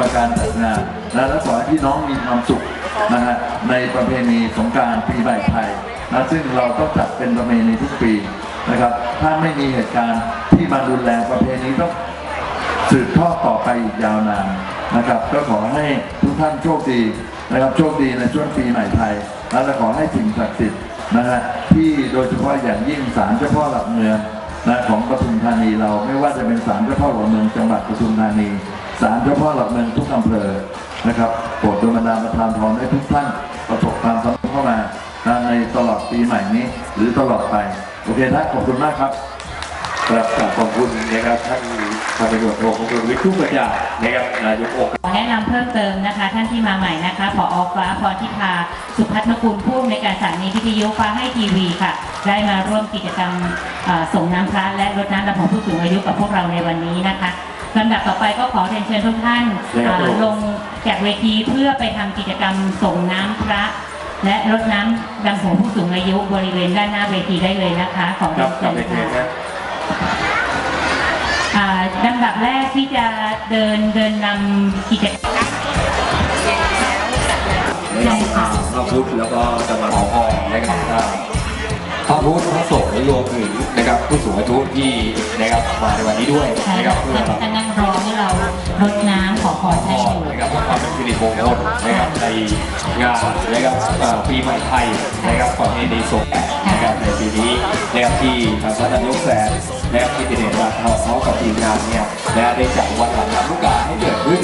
รมการจัดงานนะและขอให้พี่น้องมีความสุขนะฮะในประเพณีสงการปีใหม่ไทยนะซึ่งเราต้องจัดเป็นประเพณีทุกปีนะครับ ถ้าไม่มีเหตุการณ์ที่มารุนแรงประเพณีต้องสืบทอดต่อไปอีกยาวนานนะครับ ก็ขอให้ทุกท่านโชคดีนะครับโชคดีในช่วงปีใหม่ไทย และขอให้สิ่งศักดิ์สิทธิ์นะฮะที่โดยเฉพาะอย่างยิ่งศาลเจ้าพ่อหลักเมืองนะของปทุมธานีเราไม่ว่าจะเป็นศาลเจ้าพ่อหลักเมืองจังหวัดปทุมธานี ศาลเจ้าพ่อหลักเมืองทุกอำเภอนะครับโปรดดลบันดาลประทานพรให้ทุกท่านประสบความสำเร็จเข้ามาในตลอดปีใหม่นี้ หรือตลอดไป โอเคนะขอบคุณมากครับรับกราบขอบคุณนะครับท่านพันตำรวจโทคงกรวิทุกประจักษ์นะครับนายกองค์ขอแนะนำเพิ่มเติมนะคะ ท่านที่มาใหม่นะคะผอฟ้าพรทิพาสุพัฒนกุลผู้อำนการสถานีวิทยุฟ้าให้ทีวีค่ะ ได้มาร่วมกิจกรรมส่งน้ำพระและรดน้ำดำหัวผู้สูงอายุกับพวกเราในวันนี้นะคะ ลำดับต่อไปก็ขอเรียนเชิญทุกท่านเอ่อลงจากเวทีเพื่อไปทำกิจกรรมส่งน้ำพระ และรดน้ำดำหัวผู้สูงอายุบริเวณด้านหน้าเวทีได้เลยนะคะ ขอคเรีรัยบนกลัเชิบญไปเชิญค่ะนะอ่าลำดับแรกที่จะเดินเดินนำกิจกรรมใช่ค่ะพระพุทธแล้วก็จังหวัดขอพรนะครับ พระพุทธพระสงฆ์รวมถึงนะครับผู้สูงอายุที่นะครับมาในวันนี้ด้วยใช่นะครับค่ะเพื่อท่านจะนั่งรอให้เรารดน้ำขอพรขให้ออยู่นะครับเพื่อความเป็นสิริมงคลนะครับในงานนะครับเอ่อปีใหม่ไทยนะครับประเพณีสงฆ์นะครับในปีนี้นะครับที่ทางท่านนายกแสนนะครับที่เป็นเดชราทองเขากับทีมงานเนี่ยนะได้จัดวันหลังน้ำลูกกาให้เกิดขึ้น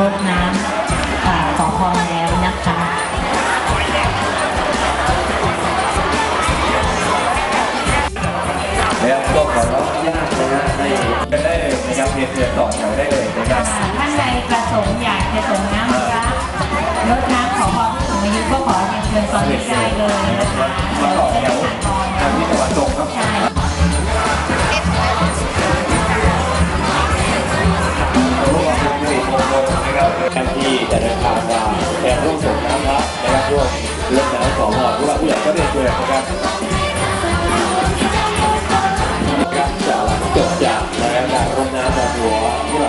รดน้ำอ่าขอพรแล้ว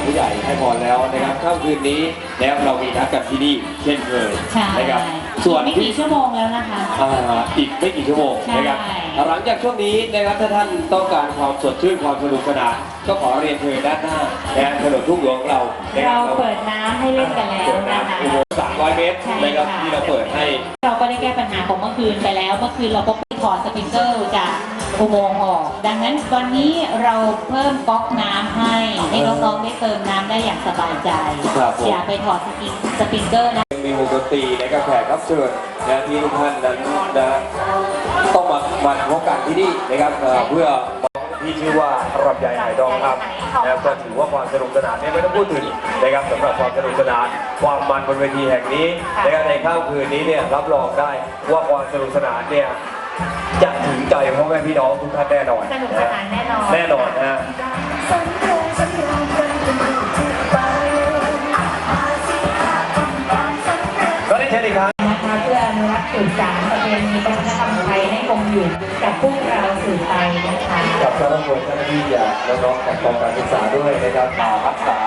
ผู้หลักผู้ใหญ่ให้พรแล้วนะครับค่ำคืนนี้นะครับเรามีนัดกันที่นี่เช่นเคยใช่นะครับ ส่วนไม่ที่ กี่ชั่วโมงแล้วนะคะ อ่าอีกไม่กี่ชั่วโมงนะครับใช่ หลังจากช่วงนี้นะครับถ้าท่านต้องการความสดชื่นความสนุกสนานก็ขอเรียนเชิญด้านหน้าแทนถนนทุ่งหลวงของเรานะคเราบเปิดน้ำให้เล่นกันแล้วเปิดนะคะน้ำอุโมงค์300 เมตรใช่นะครับค่ะ ที่เราเปิดให้ เราก็ได้แก้ปัญหาของเมื่อคืนไปแล้ว เมื่อคืนเราก็ไปถอดสปริงเกอร์จาก อุโมงค์ออก ดังนั้นวันนี้เราเพิ่มก๊อกน้ำให้ ให้น้องๆได้เติมน้ำได้อย่างสบายใจ ครับผม อย่าไปถอดสปริงสปริงเกอร์นะ มีวงดนตรีนะครับแขกรับเชิญนะที่ทุกท่านนั้นนะต้องมามาพบกันที่นี่นะครับเอ่อเพื่อที่ชื่อว่ารำไยไหดองครับนะครับก็ถือว่าความสนุกสนานเนี่ยไม่ต้องพูดถึงนะครับสำหรับความสนุกสนาน ความมันบนเวทีแห่งนี้นะครับในค่ำคืนนี้เนี่ยรับรองได้ว่าความสนุกสนานเนี่ย จะถึงใจพ่อแม่พี่น้องทุกท่านแน่นอนสนุกสนานแน่นอน แน่นอนนะฮะก็ได้เชิญอีกครั้งนะคะเพื่ออนุรักษ์สืบสานประเพณีวัฒนธรรมไทยให้คงอยู่กับพวกเราสืบไปนะคะกับเจ้าหน้าที่เจ้าหน้าที่จากน้องๆจากกองการศึกษาด้วยนะครับมารักษา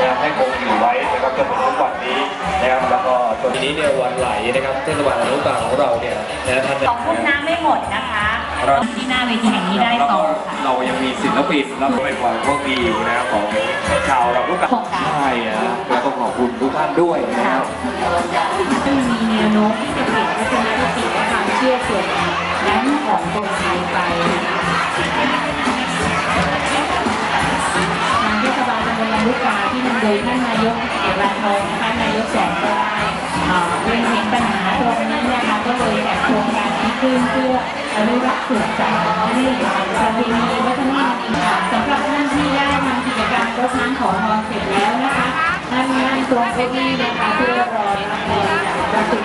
นะครับให้คงอยู่ไว้นะครับจนถึงทุกวันนี้นะครับแล้วก็ตอนนี้เนี่ยวันไหลนะครับเทศบาลอนุบาลของเราเนี่ยนะท่านของพุ่น้ำไม่หมดนะคะที่หน้าเวทีแห่งนี้ได้ต่อค่ะเรายังมีศิลปินแล้วก็เป็นความโชคดีนะครับของชาวเราทุกท่านใช่นะแล้วก็ขอบคุณทุกท่านด้วยนะครับซึ่งมีแนวโน้มที่จะเปลี่ยนทัศนคติและความเชื่อส่วนนั้นของคนไทยไป โดยท่านนายกเอกราทองนะคะนายกแสนก็ได้เอ่อเล็งเห็นปัญหาตรงนี้นะคะก็เลยจัดโครงการนี้ขึ้นเพื่ออนุรักษ์สืบสานให้ประเพณีวัฒนธรรมสำหรับท่านที่ได้ทำกิจกรรมรดน้ำขอพรเสร็จแล้วนะคะท่านนั่งตรงเก้าอี้นะคะเพื่อรอรับพรากพระคุณ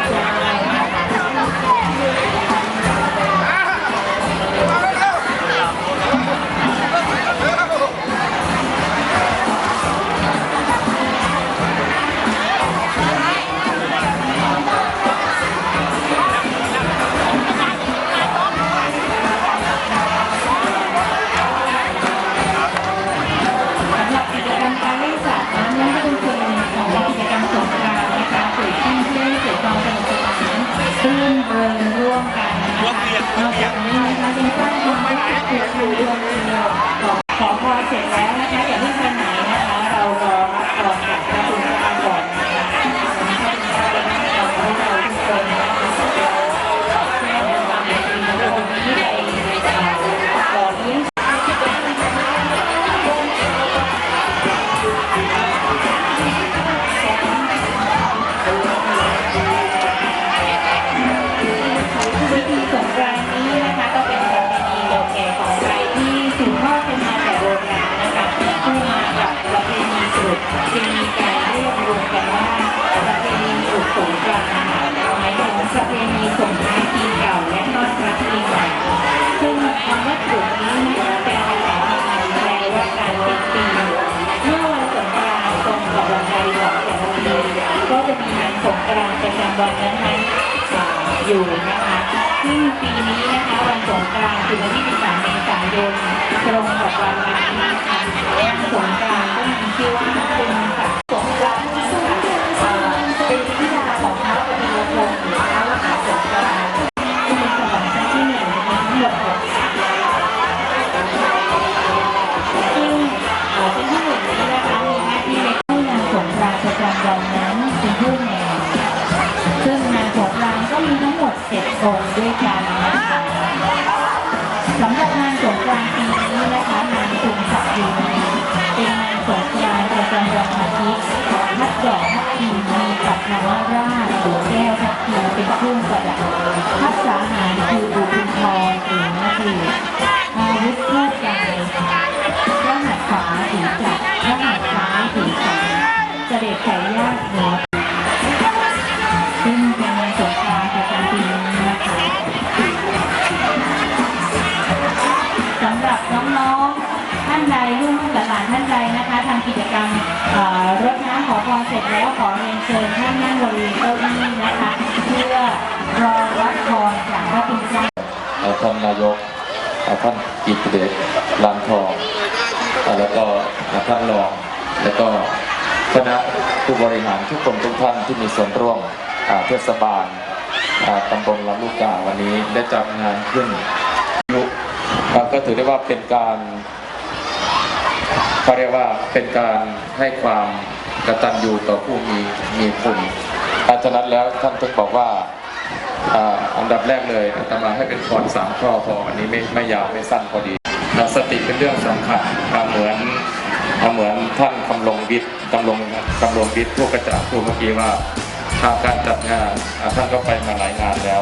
บอลนั้นๆอ่าอยู่นะคะซึ่งปีนี้นะคะวันสงกรานต์คือวันที่ 13 เมษายนตรงกับวันอาทิตย์นะคะวันสงกรานต์ก็มีชื่อว่าเป็น เจ็ดองค์ด้วยกันนะคะสำหรับงานสงกรานต์ปีนี้นะคะงานตุงศักดีเป็นงานสงกรานต์ประจำวันอาทิตย์ทัดดอกทัดทีมมีกับนวราชหัวแก้วทัดทีเป็นเครื่องประดับทัดสาหารคือ ท่านนายกท่านกิตติเดชลานทอง แล้วก็ท่านรอง แล้วก็คณะผู้บริหารทุกคนทุกท่านที่มีส่วนร่วมอ่เทศบาลตำบลลำลูกกาวันนี้ได้จัดงานขึ้นยุก็ถือได้ว่าเป็นการเขาเรียกว่าเป็นการให้ความกระตัญญูต่อผู้มีมีคุณอาฉะนั้นแล้วท่านถึงบอกว่า อันดับแรกเลยอาตมาให้เป็นพรสามข้อพออันนี้ไม่ไม่ยาวไม่สั้นพอดีนะสติเป็นเรื่องสำคัญเหมือนเหมือนท่านคำลงวิทย์คำลงคำลงวิทย์พวกกระจาพูดเมื่อกี้ว่าทางการจัดงานท่านก็ไปมาหลายงานแล้ว